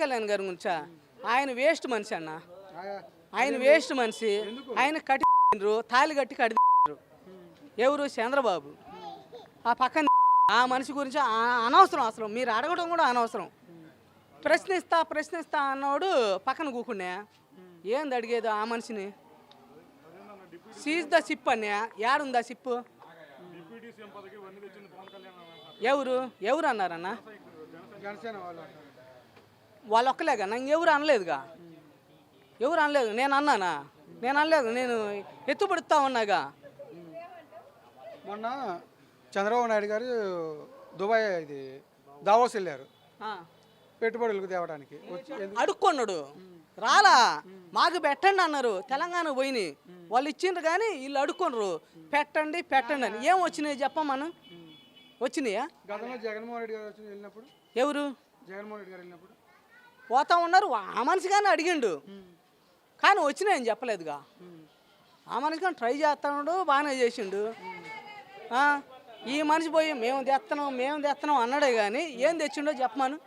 కళ్యాణ్ గారి గురించా ఆయన వేస్ట్ మనిషి అన్న. ఆయన వేస్ట్ మనిషి. ఆయన కట్టి తాలి కట్టి కడి ఎవరు? చంద్రబాబు. ఆ పక్కన ఆ మనిషి గురించి అనవసరం అసలు. మీరు అడగడం కూడా అనవసరం. ప్రశ్నిస్తా ప్రశ్నిస్తా అన్నోడు పక్కన కూకున్నా. ఏంది అడిగేది ఆ మనిషిని? సీజ్ ద సిప్ అన్నా. ఏడుందా సిప్పు ఎవరు? ఎవరు అన్నారన్న? వాళ్ళు ఒక్కలేగా నాకు ఎవరు అనలేదుగా? ఎవరు అనలేదు? నేను అన్నానా? నేను అనలేదు. నేను ఎత్తుపడుతా ఉన్నాగా? మొన్న చంద్రబాబు నాయుడు గారు దుబాయ్ ఇది దావోస్ వెళ్ళారు. పెట్టుబడులకు తేవడానికి. అడుక్కున్నాడు. రాలా మాకు పెట్టండి అన్నారు. తెలంగాణ పోయినాయి. వాళ్ళు ఇచ్చిండ్రు కానీ వీళ్ళు అడుక్కున్నారు పెట్టండి పెట్టండి అని. ఏం వచ్చినాయి చెప్పమను? వచ్చినాయా? గతంలో జగన్మోహన్ రెడ్డి గారు వచ్చి వెళ్ళినప్పుడు? ఎవరు? జగన్మోహన్ రెడ్డి గారు వెళ్ళినప్పుడు? పోతా ఉన్నారు. ఆ మనిషి కానీ అడిగిండు. కానీ వచ్చినాయని చెప్పలేదుగా. ఆ మనిషి కానీ ట్రై చేస్తున్నాడు బాగానే చేసిండు. ఈ మనిషి పోయి మేము తెస్తున్నాం మేము తెస్తున్నాం అన్నాడే కానీ ఏం తెచ్చిండో చెప్పమాను.